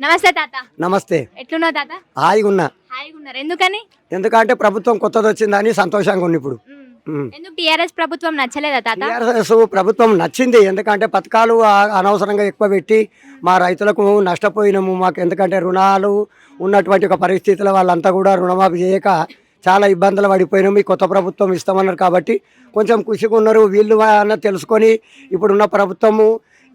నమస్తే తాత. నమస్తే. ఎట్లున్నావు తాత? హాయిగా ఉన్నా హాయిగా ఉన్నారు ఎందుకని? ఎందుకంటే ప్రభుత్వం కొత్తది వచ్చిందని సంతోషంగా ఉంది ఇప్పుడు. ఎందుకు టిఆర్ఎస్ ప్రభుత్వం నచ్చలేదా తాత? టీఆర్ఎస్ ప్రభుత్వం నచ్చింది. ఎందుకంటే పథకాలు అనవసరంగా ఎక్కువ పెట్టి మా రైతులకు నష్టపోయినాము. మాకు ఎందుకంటే రుణాలు ఉన్నటువంటి ఒక పరిస్థితుల వాళ్ళంతా కూడా రుణమాఫీ చేయక చాలా ఇబ్బందులు పడిపోయినాము. ఈ కొత్త ప్రభుత్వం ఇస్తామన్నారు కాబట్టి కొంచెం ఖుషిగా ఉన్నారు. వీళ్ళు అన్న తెలుసుకొని ఇప్పుడున్న ప్రభుత్వము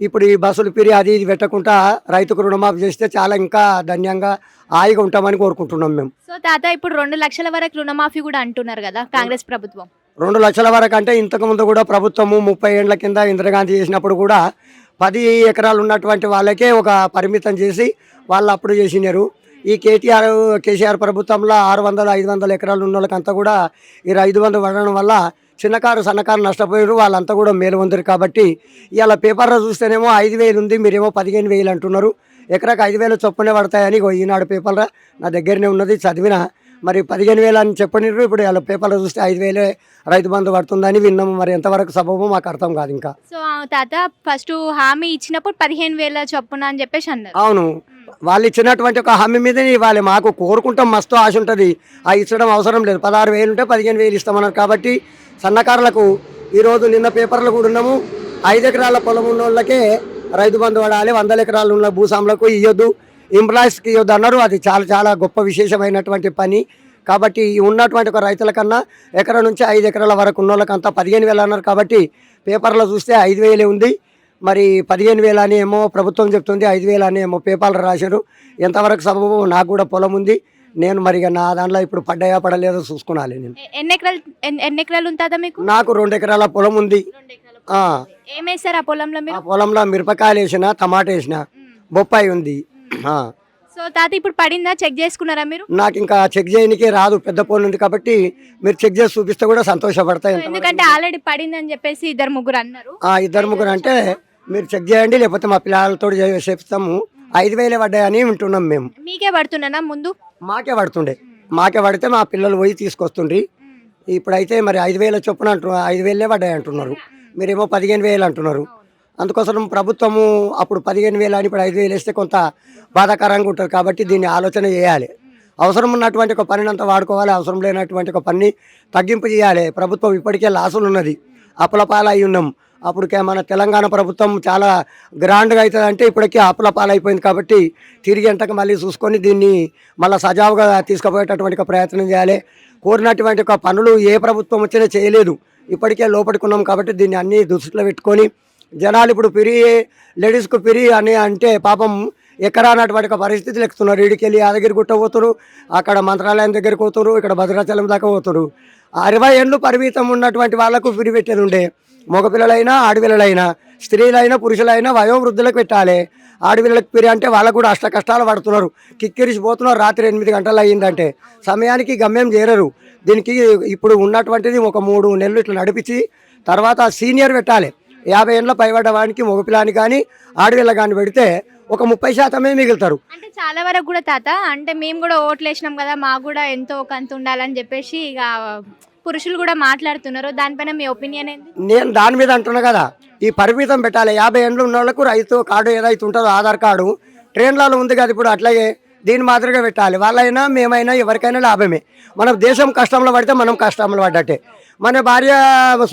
ఇప్పుడు ఈ బస్సులు పిరి అది ఇది పెట్టకుండా రైతుకు రుణమాఫీ చేస్తే చాలా ఇంకా ధన్యంగా హాయిగా ఉంటామని కోరుకుంటున్నాం మేము. సో తాత ఇప్పుడు రెండు లక్షల వరకు రుణమాఫీ కూడా అంటున్నారు కదా కాంగ్రెస్ ప్రభుత్వం. రెండు లక్షల వరకు అంటే ఇంతకుముందు కూడా ప్రభుత్వము ముప్పై ఏళ్ళ కింద ఇందిరాగాంధీ చేసినప్పుడు కూడా పది ఎకరాలు ఉన్నటువంటి వాళ్ళకే ఒక పరిమితం చేసి వాళ్ళు అప్పుడు చేసినారు. ఈ కేటీఆర్ కేసీఆర్ ప్రభుత్వంలో ఆరు వందల ఐదు వందల ఎకరాలు ఉన్న వాళ్ళకంతా కూడా ఈ ఐదు వందలు పడడం వల్ల చిన్నకారు సన్నకారు నష్టపోయారు వాళ్ళంతా కూడా మేలు పొందారు కాబట్టి ఇవాళ పేపర్లో చూస్తేనేమో ఐదు వేలు ఉంది మీరేమో పదిహేను వేలు అంటున్నారు. ఎకరాకు ఐదు వేలు చొప్పునే పడతాయని ఈనాడు పేపర్లో నా దగ్గరనే ఉన్నది చదివిన. మరి పదిహేను వేలు అని చెప్పనిర్రు ఇప్పుడు ఇలా పేపర్లో చూస్తే ఐదు వేలే రైతు బంధు పడుతుందని విన్నాము. మరి ఎంతవరకు సబబు మాకు అర్థం కాదు ఇంకా. సో తాత ఫస్ట్ హామీ ఇచ్చినప్పుడు పదిహేను వేల చొప్పున అని చెప్పేసి అన్నారు. అవును. వాళ్ళు ఇచ్చినటువంటి ఒక హామీ మీద ఇవ్వాలి. మాకు కోరుకుంటాం మస్తు ఆశ ఉంటుంది. ఆ ఇచ్చడం అవసరం లేదు. పదహారు వేలు ఉంటే పదిహేను వేలు ఇస్తామన్నారు కాబట్టి సన్నకారులకు ఈరోజు నిన్న పేపర్లు కూడా ఉన్నాము. ఐదు ఎకరాల పొలం ఉన్న వాళ్ళకే రైతు బంధు పడాలి. వందల ఎకరాలు ఉన్న భూస్వాములకు ఇవ్వద్దు ఎంప్లాయీస్కి ఇవ్వద్దు అన్నారు. అది చాలా చాలా గొప్ప విశేషమైనటువంటి పని. కాబట్టి ఉన్నటువంటి ఒక రైతుల కన్నా ఎకరం నుంచి ఐదు ఎకరాల వరకు ఉన్న వాళ్ళకంతా పదిహేను వేలు అన్నారు కాబట్టి పేపర్లో చూస్తే ఐదు వేలే ఉంది. మరి పదిహేను వేలు అని ఏమో ప్రభుత్వం చెప్తుంది ఐదు వేలు అని ఏమో పేపర్లు రాశారు. ఎంతవరకు సబబు? నాకు కూడా పొలం ఉంది. నేను మరి ఇక నా దాంట్లో ఇప్పుడు పడ్డాయా పడలేదో చూసుకున్నాలి నేను. ఎన్ని ఎకరాలు ఎన్ని- ఎకరాలు ఉంటుందా మీకు? నాకు రెండు ఎకరాల పొలం ఉంది. ఆ, ఏం వేస్తారు ఆ పొలంలో ఆ మీరు పొలంలో మిరపకాయలు వేసిన టమాటా వేసిన బొప్పాయి ఉంది. ఆ. సో తాత ఇప్పుడు పడిందా? చెక్ చేసుకున్నారా మీరు? నాకు ఇంకా చెక్ చేయడానికి రాదు పెద్ద ఫోన్ ఉంది కాబట్టి మీరు చెక్ చేసి చూపిస్తే కూడా సంతోషపడతాయి ఎందుకంటే ఆల్రెడీ పడింది అని చెప్పేసి ఇద్దరు ముగ్గురు అన్నారు. ఆ, ఇద్దరు ముగ్గురు అంటే మీరు చెక్ చేయండి లేకపోతే మా పిల్లలతో చెప్తాము. ఐదు వేలే పడ్డాయని వింటున్నాం మేము. మీకే పడుతున్నానా ముందు? మాకే పడుతుండే. మాకే పడితే మా పిల్లలు పోయి తీసుకొస్తుండ్రి. ఇప్పుడైతే మరి ఐదు వేల చొప్పున అంటున్నారు ఐదు వేలే పడ్డాయి అంటున్నారు. మీరేమో పదిహేను వేలు అంటున్నారు. అందుకోసం ప్రభుత్వము అప్పుడు పదిహేను వేలు అని ఇప్పుడు ఐదు వేలు వేస్తే కొంత బాధాకరంగా ఉంటుంది కాబట్టి దీన్ని ఆలోచన చేయాలి. అవసరం ఉన్నటువంటి ఒక పనిని అంతా వాడుకోవాలి. అవసరం లేనటువంటి ఒక పని తగ్గింపు చేయాలి. ప్రభుత్వం ఇప్పటికే లాసులు ఉన్నది అప్పుల పాలై ఉన్నాం. అప్పటికే మన తెలంగాణ ప్రభుత్వం చాలా గ్రాండ్గా అవుతుంది అంటే ఇప్పటికే అప్పుల పాలైపోయింది కాబట్టి తిరిగి ఎంతకు మళ్ళీ చూసుకొని దీన్ని మళ్ళీ సజావుగా తీసుకుపోయేటటువంటి ప్రయత్నం చేయాలి. కోరినటువంటి ఒక పనులు ఏ ప్రభుత్వం వచ్చినా చేయలేదు. ఇప్పటికే లోపడుకున్నాం కాబట్టి దీన్ని అన్ని దృష్టిలో పెట్టుకొని జనాలు ఇప్పుడు పిరి లేడీస్కు పిరి అని అంటే పాపం ఎక్కరానటువంటి ఒక పరిస్థితులు ఎక్కుతున్నారు ఇడికెళ్ళి యాదగిరి గుట్ట పోతారు అక్కడ మంత్రాలయం దగ్గరికి పోతున్నారు ఇక్కడ భద్రాచలం దాకా పోతున్నారు అరవై ఏళ్ళు పరిమితం ఉన్నటువంటి వాళ్ళకు పిరి పెట్టేది ఉండే. మగపిల్లలైనా ఆడపిల్లలైనా స్త్రీలైనా పురుషులైనా వయోవృద్ధులకు పెట్టాలి. ఆడపిల్లలకు పిరి అంటే వాళ్ళకు కూడా అష్ట కష్టాలు పడుతున్నారు. కిక్కిరిసిపోతున్నారు రాత్రి ఎనిమిది గంటలు అయ్యిందంటే సమయానికి గమ్యం చేరరు. దీనికి ఇప్పుడు ఉన్నటువంటిది ఒక మూడు నెలలు ఇట్లా నడిపించి తర్వాత సీనియర్ పెట్టాలి. యాభై ఏళ్ళ పైబడ్డవానికి మగపిల్లని మగపిల్లాని కానీ ఆడపిల్ల కానీ పెడితే ఒక ముప్పై శాతమే మిగులుతారు. అంటే చాలా వరకు కూడా తాత అంటే మేము కూడా ఓట్లు వేసినాం కదా మాకు కూడా ఎంతో కంత ఉండాలని చెప్పేసి ఇక పురుషులు కూడా మాట్లాడుతున్నారు? దానిపైన మీ ఒపీనియన్ నేను దాని మీద అంటున్నా కదా. ఈ పరిమితం పెట్టాలి. యాభై ఏళ్ళు ఉన్న వాళ్ళకు రైతు కార్డు ఏదైతే ఉంటుందో ఆధార్ కార్డు ట్రైన్లలో ఉంది కదా ఇప్పుడు అట్లాగే దీని మాదిరిగా పెట్టాలి. వాళ్ళైనా మేమైనా ఎవరికైనా లాభమే. మనం దేశం కష్టంలో పడితే మనం కష్టంలో పడ్డట్టే. మన భార్య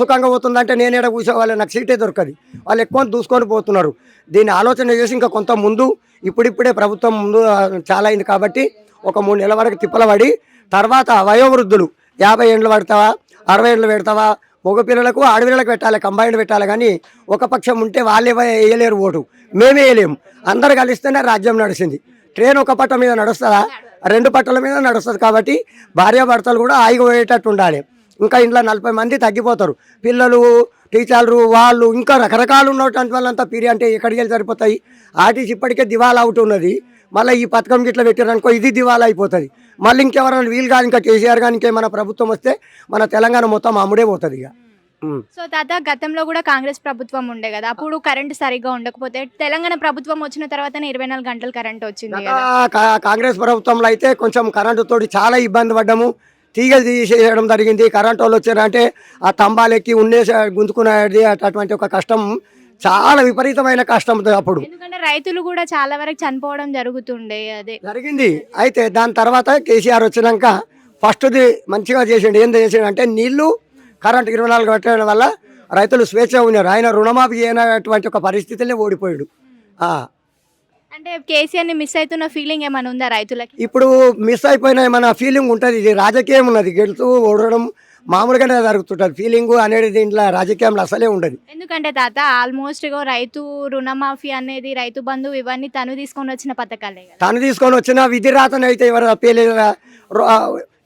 సుఖంగా పోతుందంటే నేను ఎక్కడ కూర్చోవాలి నాకు సీటే దొరకదు. వాళ్ళు ఎక్కువ దూసుకొని పోతున్నారు. దీన్ని ఆలోచన చేసి ఇంకా కొంత ముందు ఇప్పుడిప్పుడే ప్రభుత్వం ముందు చాలా అయింది కాబట్టి ఒక మూడు నెలల వరకు తిప్పలబడి తర్వాత వయోవృద్ధులు యాభై ఏళ్ళు పడతావా? అరవై ఏళ్ళు పెడతావా? మగ పిల్లలకు ఆడపిల్లలకు పెట్టాలి కంబైన్డ్ పెట్టాలి. కానీ ఒక పక్షం ఉంటే వాళ్ళే వేయలేరు ఓటు. మేమే వేయలేము. అందరు కలిస్తేనే రాజ్యం నడిచింది. ట్రైన్ ఒక పట్ట మీద నడుస్తుందా? రెండు పట్టల మీద నడుస్తుంది కాబట్టి భార్యాభర్తలు కూడా ఆగిపోయేటట్టు పోయేటట్టు ఉండాలి. ఇంకా ఇంట్లో నలభై మంది తగ్గిపోతారు. పిల్లలు టీచర్లు వాళ్ళు ఇంకా రకరకాలు ఉన్నటువంటి వాళ్ళంతా పీరి అంటే ఎక్కడికి వెళ్ళి సరిపోతాయి? ఆర్టీసీ ఇప్పటికే దివాలా అవుట్ ఉన్నది మళ్ళీ ఈ పథకం గిట్ల పెట్టారనుకో ఇది దివాలా అయిపోతుంది. మళ్ళీ ఇంకెవరైనా వీలు కాదు ఇంకా కేసీఆర్ కానీ ఇంకేమైనా ప్రభుత్వం వస్తే మన తెలంగాణ మొత్తం అమ్ముడే పోతుంది ఇక. సో తాత గతంలో కూడా కాంగ్రెస్ ప్రభుత్వం ఉండే కదా అప్పుడు కరెంట్ సరిగ్గా ఉండకపోతే తెలంగాణ ప్రభుత్వం వచ్చిన తర్వాతనే ఇరవై నాలుగు గంటలు కరెంట్ వచ్చింది కాంగ్రెస్ ప్రభుత్వంలో అయితే కొంచెం కరెంటు తోటి చాలా ఇబ్బంది పడ్డాము. తీగలు తీసేయడం జరిగింది. కరెంట్ వాళ్ళు వచ్చారంటే ఆ తంబాలెక్కి ఉన్నే గుంజుకునేది అటువంటి ఒక కష్టం. చాలా విపరీతమైన కష్టం అప్పుడు. ఎందుకంటే రైతులు కూడా చాలా వరకు చనిపోవడం జరుగుతుండే అదే. జరిగింది. అయితే దాని తర్వాత కేసీఆర్ వచ్చినాక ఫస్ట్ది మంచిగా చేసిండు. ఏం చేసిండు అంటే నీళ్ళు కరెంట్ ఇరవై నాలుగు పెట్టడం వల్ల రైతులు స్వేచ్ఛ ఉన్నారు. ఆయన రుణమాఫీ చేయనటువంటి ఒక పరిస్థితులే ఓడిపోయాడు. అంటే కేసీఆర్ని మిస్ అవుతున్న ఫీలింగ్ ఏమైనా ఉందా రైతులకి? ఇప్పుడు మిస్ అయిపోయిన మన ఫీలింగ్ ఉంటుంది? ఇది రాజకీయం ఉన్నది. గెలుతూ ఓడడం మామూలుగానే జరుగుతుంటుంది. ఫీలింగ్ అనేది దీంట్లో రాజకీయంలో అసలే ఉండదు. ఎందుకంటే తాత ఆల్మోస్ట్ రైతు రుణమాఫీ అనేది రైతు బంధు ఇవన్నీ తను తీసుకొని వచ్చిన పథకాలే తను తీసుకొని వచ్చిన విధి రాతను అయితే ఎవరు తప్పలేదా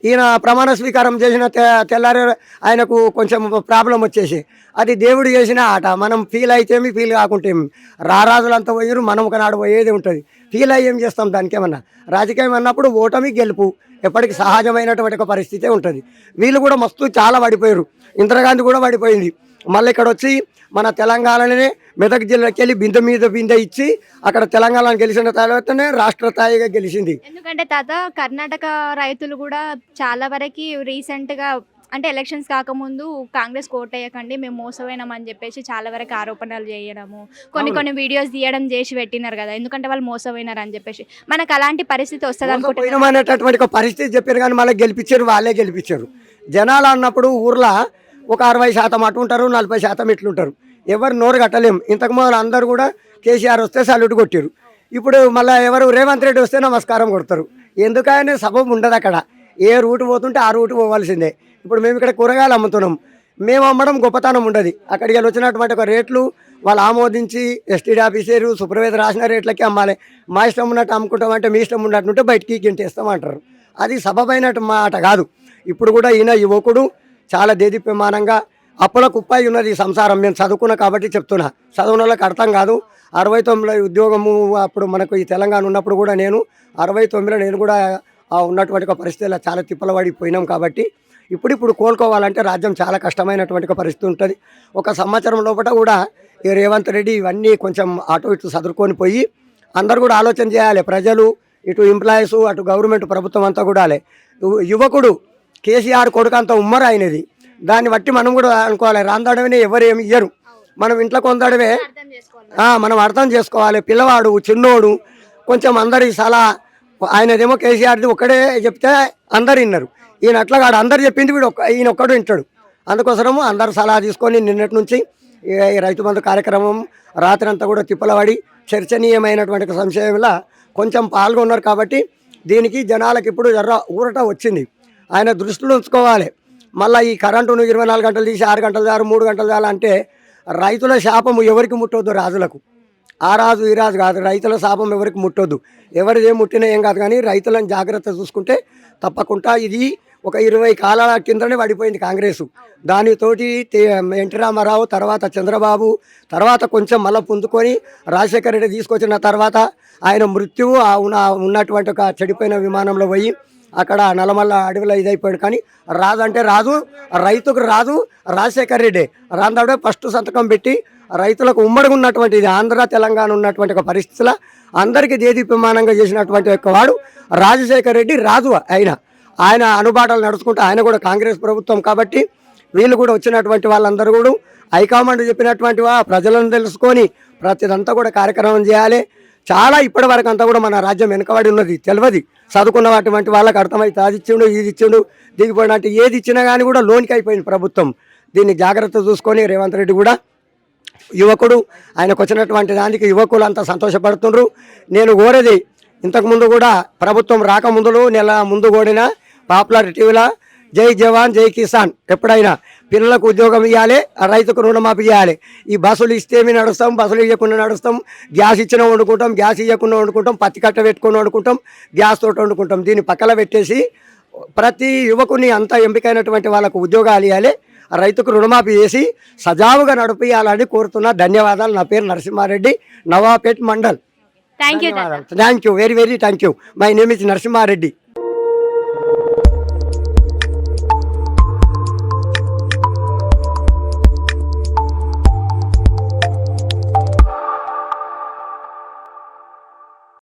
ఈయన ప్రమాణ స్వీకారం చేసిన తె- తెల్లారి ఆయనకు కొంచెం ప్రాబ్లం వచ్చేసి అది దేవుడు చేసిన ఆట. మనం ఫీల్ అయితేమి ఫీల్ కాకుంటేమి. రారాజులంతా పోయారు మనం ఒకనాడు పోయేది ఉంటుంది. ఫీల్ అయ్యి ఏం చేస్తాం దానికేమన్నా? రాజకీయం అన్నప్పుడు ఓటమి గెలుపు ఎప్పటికీ సహజమైనటువంటి ఒక పరిస్థితే ఉంటుంది. వీళ్ళు కూడా మస్తు చాలా పడిపోయారు ఇందిరాగాంధీ కూడా పడిపోయింది. మళ్ళీ ఇక్కడ వచ్చి మన తెలంగాణలోనే మెదక్ జిల్లాకి వెళ్ళి బిందె మీద బిందె ఇచ్చి అక్కడ తెలంగాణ గెలిచిన తర్వాతనే రాష్ట్ర స్థాయిగా గెలిచింది. ఎందుకంటే తాత కర్ణాటక రైతులు కూడా చాలా వరకు రీసెంట్గా అంటే ఎలక్షన్స్ కాకముందు కాంగ్రెస్ కోటేయకండి మేము మోసపోయినామని చెప్పేసి చాలా వరకు ఆరోపణలు చేయడము కొన్ని. కొన్ని వీడియోస్ తీయడం చేసి పెట్టినారు కదా ఎందుకంటే వాళ్ళు మోసపోయినారు అని చెప్పేసి. మనకు అలాంటి పరిస్థితి వస్తుంది ఒక పరిస్థితి చెప్పారు కానీ మళ్ళీ గెలిపించారు వాళ్ళే గెలిపించారు. జనాలు అన్నప్పుడు ఊర్లో ఒక అరవై శాతం అటు ఉంటారు నలభై శాతం ఇట్లుంటారు ఎవరు నోరు కట్టలేము ఇంతకు మొదలు అందరూ కూడా కేసీఆర్ వస్తే సల్యూట్ కొట్టారు. ఇప్పుడు మళ్ళీ ఎవరు రేవంత్ రెడ్డి వస్తే నమస్కారం కొడతారు. ఎందుకనే సబబు ఉండదు అక్కడ. ఏ రూట్ పోతుంటే ఆ రూట్ పోవాల్సిందే. ఇప్పుడు మేము ఇక్కడ కూరగాయలు అమ్ముతున్నాం. మేము అమ్మడం గొప్పతనం ఉండదు. అక్కడికి వెళ్ళి వచ్చినటువంటి ఒక రేట్లు వాళ్ళు ఆమోదించి ఎస్టీడీ ఆఫీసరు సూపర్వైజర్ రాసిన రేట్లకి అమ్మాలి. మా ఇష్టం ఉన్నట్టు అమ్ముకుంటాం అంటే మీ ఇష్టం ఉన్నట్టుంటే బయటికి గింటేస్తామంటారు అది సబబైనట్టు మాట కాదు. ఇప్పుడు కూడా ఈయన యువకుడు చాలా దేదీప్యమానంగా అప్పుల కుప్పై ఉన్నది ఈ సంసారం. నేను చదువుకున్నా కాబట్టి చెప్తున్నా. చదువున వాళ్ళకి అర్థం కాదు. అరవై తొమ్మిదిలో ఉద్యోగము అప్పుడు మనకు ఈ తెలంగాణ ఉన్నప్పుడు కూడా నేను అరవై తొమ్మిదిలో నేను కూడా ఉన్నటువంటి పరిస్థితుల్లో చాలా తిప్పలు పడిపోయినాం కాబట్టి ఇప్పుడు ఇప్పుడు కోలుకోవాలంటే రాజ్యం చాలా కష్టమైనటువంటి పరిస్థితి ఉంటుంది. ఒక సంవత్సరం లోపల కూడా ఈ రేవంత్ రెడ్డి ఇవన్నీ కొంచెం అటు ఇటు చదువుకొని పోయి అందరు కూడా ఆలోచన చేయాలి. ప్రజలు ఇటు ఎంప్లాయీస్ అటు గవర్నమెంట్ ప్రభుత్వం అంతా కూడా యువకుడు కేసీఆర్ కొడుకు అంత ఉమ్మరు ఆయనది. దాన్ని బట్టి మనం కూడా అనుకోవాలి. రాందడమే ఎవరు ఏమి ఇయ్యరు. మనం ఇంట్లో కొందడమే మనం అర్థం చేసుకోవాలి. పిల్లవాడు చిన్నోడు కొంచెం అందరి సలహా. ఆయనదేమో కేసీఆర్ది ఒక్కడే చెప్తే అందరు విన్నారు. ఈయన అట్లా కాదు. అందరు చెప్పింది వీడు ఒక్క ఈయన ఒక్కడు వింటాడు. అందుకోసము అందరు సలహా తీసుకొని నిన్నటి నుంచి ఈ రైతు బంధు కార్యక్రమం రాత్రి అంతా కూడా తిప్పలబడి చర్చనీయమైనటువంటి సంశయంలో కొంచెం పాల్గొన్నారు కాబట్టి దీనికి జనాలకు ఇప్పుడు జర్ర ఊరట వచ్చింది. ఆయన దృష్టిలో ఉంచుకోవాలి. మళ్ళీ ఈ కరెంటును ఇరవై నాలుగు గంటలు తీసి ఆరు గంటలు దారు మూడు గంటలు చాలు అంటే రైతుల శాపము ఎవరికి ముట్టొద్దు రాజులకు? ఆ రాజు ఈ రాజు కాదు. రైతుల శాపం ఎవరికి ముట్టొద్దు? ఎవరిది ఏం ముట్టినా ఏం కాదు కానీ రైతులను జాగ్రత్త చూసుకుంటే తప్పకుండా ఇది ఒక ఇరవై కాలాల కిందనే పడిపోయింది కాంగ్రెస్. దానితోటి ఎన్టీ రామారావు తర్వాత చంద్రబాబు తర్వాత కొంచెం మళ్ళీ పుంజుకొని రాజశేఖర రెడ్డి తీసుకొచ్చిన తర్వాత ఆయన మృత్యువు ఆ ఉన్న ఉన్నటువంటి ఒక చెడిపోయిన విమానంలో పోయి అక్కడ నల్లమల్ల అడవిలో ఇదైపోయాడు. కానీ రాజు అంటే రాజు రైతుకు రాజు రాజశేఖర్ రెడ్డి. రాందాడే ఫస్ట్ సంతకం పెట్టి రైతులకు ఉమ్మడిగా ఉన్నటువంటి ఇది ఆంధ్ర తెలంగాణ ఉన్నటువంటి ఒక పరిస్థితుల అందరికీ దేదీప్యమానంగా చేసినటువంటి ఒక వాడు రాజశేఖర్ రెడ్డి రాజు ఆయన ఆయన అనుబాటలు నడుచుకుంటూ ఆయన కూడా కాంగ్రెస్ ప్రభుత్వం కాబట్టి వీళ్ళు కూడా వచ్చినటువంటి వాళ్ళందరూ కూడా హైకమాండ్ చెప్పినటువంటి వా ప్రజలను తెలుసుకొని ప్రతిదంతా కూడా కార్యక్రమం చేయాలి. చాలా ఇప్పటి వరకు అంతా కూడా మన రాజ్యం వెనుకబడి ఉన్నది తెలియదు చదువుకున్నటువంటి వాళ్ళకి అర్థమైతే అది ఇచ్చిండు ఇది ఇచ్చిండు దిగిపోయిన అంటే ఏది ఇచ్చినా కానీ కూడా లోన్కి అయిపోయింది ప్రభుత్వం. దీన్ని జాగ్రత్త చూసుకొని రేవంత్ రెడ్డి కూడా యువకుడు ఆయనకు వచ్చినటువంటి దానికి యువకులు అంతా సంతోషపడుతుండ్రు. నేను కోరేది ఇంతకుముందు కూడా ప్రభుత్వం రాకముందులు నెల ముందు కూడిన పాపులర్ టీవీలో జై జవాన్ జై కిసాన్ ఎప్పుడైనా పిల్లలకు ఉద్యోగం ఇవ్వాలి రైతుకు రుణమాఫీ ఇవ్వాలి ఈ బస్సులు ఇస్తేమి నడుస్తాం బస్సులు ఇవ్వకుండా నడుస్తాం గ్యాస్ ఇచ్చిన వండుకుంటాం గ్యాస్ ఇవ్వకుండా వండుకుంటాం పత్తి కట్ట పెట్టుకొని వండుకుంటాం గ్యాస్ తోటి వండుకుంటాం. దీన్ని పక్కన పెట్టేసి ప్రతి యువకుని అంతా ఎంపికైనటువంటి వాళ్ళకు ఉద్యోగాలు ఇవ్వాలి రైతుకు రుణమాఫీ చేసి సజావుగా నడిపియాలని కోరుతున్నా. ధన్యవాదాలు. నా పేరు Narasimha Reddy Navapet mandal. Thank you thank you very very thank you my name is Narasimha Reddy.